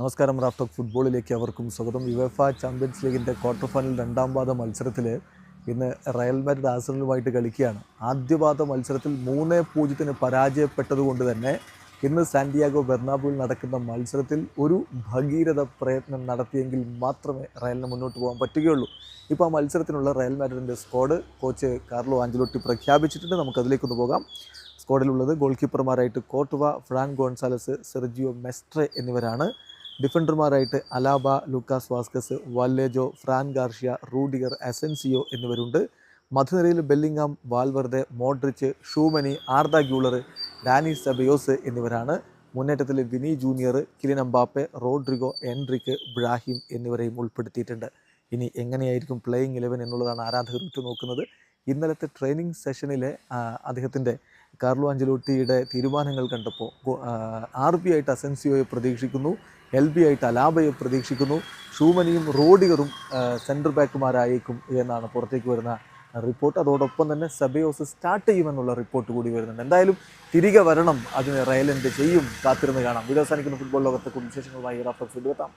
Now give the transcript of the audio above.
നമസ്കാരം റാഫ്റ്റോക്ക് ഫുട്ബോളിലേക്ക് അവർക്കും സ്വാഗതം. യുവഫ ചാമ്പ്യൻസ് ലീഗിന്റെ ക്വാർട്ടർ ഫൈനൽ രണ്ടാം പാദ മത്സരത്തിൽ ഇന്ന് റയൽ മാഡ്രിഡ് ആഴ്സണലുമായിട്ട് കളിക്കുകയാണ്. ആദ്യപാദ മത്സരത്തിൽ മൂന്ന് പൂജ്യത്തിന് പരാജയപ്പെട്ടതുകൊണ്ട് തന്നെ ഇന്ന് സാന്റിയാഗോ ബെർണാബുവിൽ നടക്കുന്ന മത്സരത്തിൽ ഒരു ഭഗീരഥ പ്രയത്നം നടത്തിയെങ്കിൽ മാത്രമേ റയലിന് മുന്നോട്ട് പോകാൻ പറ്റുകയുള്ളൂ. ഇപ്പോൾ ആ മത്സരത്തിനുള്ള റയൽ മാഡ്രിഡിന്റെ സ്ക്വാഡ് കോച്ച് കാർലോ ആഞ്ചലോട്ടി പ്രഖ്യാപിച്ചിട്ടുണ്ട്. നമുക്കതിലേക്കൊന്ന് പോകാം. സ്ക്വാഡിലുള്ളത് goal കീപ്പർമാരായിട്ട് Courtois Fran Gonzalez Sergio Mestre എന്നിവരാണ്. ഡിഫൻഡർമാരായിട്ട് Alaba Lucas Vazquez Vallejo Fran Garcia Rudiger Asensio എന്നിവരുണ്ട്. മധുനിരയിൽ Bellingham Valverde Modric Tchouameni Arda Guler Dani Ceballos എന്നിവരാണ്. മുന്നേറ്റത്തിൽ Vini Junior Kylian Mbappe Rodrygo Endrick Brahim എന്നിവരെയും ഉൾപ്പെടുത്തിയിട്ടുണ്ട്. ഇനി എങ്ങനെയായിരിക്കും പ്ലേയിങ് ഇലവൻ എന്നുള്ളതാണ് ആരാധകർ ഉറ്റുനോക്കുന്നത്. ഇന്നലത്തെ ട്രെയിനിങ് സെഷനിലെ അദ്ദേഹത്തിന്റെ കാർലോ അഞ്ചലോട്ടിയുടെ തീരുമാനങ്ങൾ കണ്ടപ്പോൾ ആർ ബി ആയിട്ട് അസെൻസിയോയെ പ്രതീക്ഷിക്കുന്നു എൽ ബി ആയിട്ട് അലാബയെ പ്രതീക്ഷിക്കുന്നു ഷൂമനിയും റോഡിഗറും സെന്റർ ബാക്കുമാരായേക്കും എന്നാണ് പുറത്തേക്ക് വരുന്ന റിപ്പോർട്ട്. അതോടൊപ്പം തന്നെ സബയോസ് സ്റ്റാർട്ട് ചെയ്യുമെന്നുള്ള റിപ്പോർട്ട് കൂടി വരുന്നുണ്ട്. എന്തായാലും തിരികെ വരണം. അതിന് റയൽ ചെയ്യും. കാത്തിരുന്ന് കാണാം. വീഡിയോ ഫുട്ബോൾ ലോകത്തെ കുറിച്ച് വിശേഷങ്ങളുമായി റാഫർ ഫുഡ് എത്താം.